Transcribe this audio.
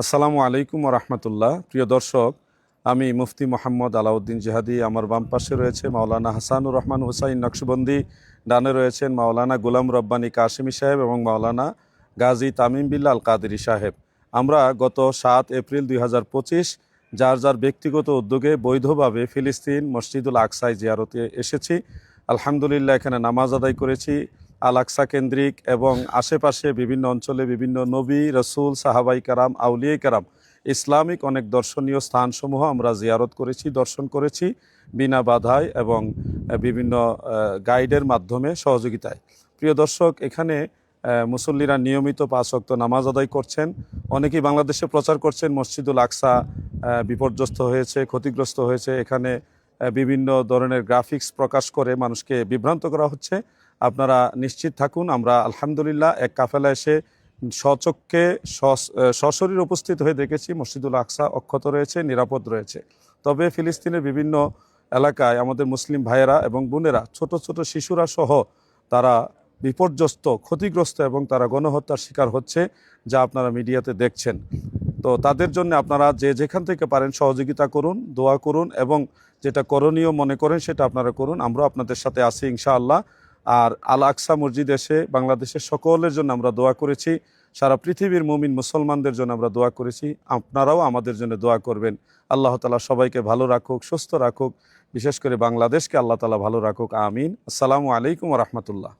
আসসালামু আলাইকুম রহমতুল্লাহ প্রিয় দর্শক, আমি মুফতি মোহাম্মদ আলাউদ্দিন জিহাদি, আমার বাম পাশে রয়েছে মাওলানা হাসানুর রহমান হুসাইন নকশবন্দি, ডানে রয়েছেন মাওলানা গুলাম রব্বানী কাশিমি সাহেব এবং মাওলানা গাজী তামিম বিল্লা আল কাদেরি সাহেব। আমরা গত সাত এপ্রিল দুই হাজার পঁচিশ যার যার ব্যক্তিগত উদ্যোগে বৈধভাবে ফিলিস্তিন মসজিদুল আকসায় জিয়ারতে এসেছি। আলহামদুলিল্লাহ, এখানে নামাজ আদায় করেছি। আল আকসা কেন্দ্রিক এবং আশেপাশে বিভিন্ন অঞ্চলে বিভিন্ন নবী, রসুল, সাহাবাই কারাম আউলিয়াই কারাম ইসলামিক অনেক দর্শনীয় স্থানসমূহ আমরা জিয়ারত করেছি, দর্শন করেছি বিনা বাধায় এবং বিভিন্ন গাইডের মাধ্যমে সহযোগিতায়। প্রিয় দর্শক, এখানে মুসল্লিরা নিয়মিত পাঁচ ওয়াক্ত নামাজ আদায় করছেন। অনেকেই বাংলাদেশে প্রচার করছেন, মসজিদুল আকসা বিপর্যস্ত হয়েছে, ক্ষতিগ্রস্ত হয়েছে। এখানে বিভিন্ন ধরনের গ্রাফিক্স প্রকাশ করে মানুষকে বিভ্রান্ত করা হচ্ছে। আপনারা নিশ্চিত থাকুন, আমরা আলহামদুলিল্লাহ এক কাফেলা এসে স্বচক্ষে সশরীর উপস্থিত হয়ে দেখেছি, মসজিদুল আকসা অক্ষত রয়েছে, নিরাপদ রয়েছে। তবে ফিলিস্তিনের বিভিন্ন এলাকায় আমাদের মুসলিম ভাইয়েরা এবং বোনেরা, ছোট ছোট শিশুরা সহ তারা বিপর্যস্ত, ক্ষতিগ্রস্ত এবং তারা গণহত্যার শিকার হচ্ছে, যা আপনারা মিডিয়াতে দেখছেন। তো তাদের জন্য আপনারা যে যেখান থেকে পারেন সহযোগিতা করুন, দোয়া করুন এবং যেটা করণীয় মনে করেন সেটা আপনারা করুন। আমরা আপনাদের সাথে আছি ইনশাআল্লাহ। আর আল আকসা মসজিদ এসে বাংলাদেশের সকলের জন্য আমরা দোয়া করেছি। সারা পৃথিবীর মুমিন মুসলমানদের জন্য আমরা দোয়া করেছি। আপনারাও আমাদের জন্য দোয়া করবেন। আল্লাহ তালা সবাইকে ভালো রাখুক, সুস্থ রাখুক। বিশেষ করে বাংলাদেশকে আল্লাহ তালা ভালো রাখুক। আমিন। আসসালামু আলাইকুম রহমতুল্লাহ।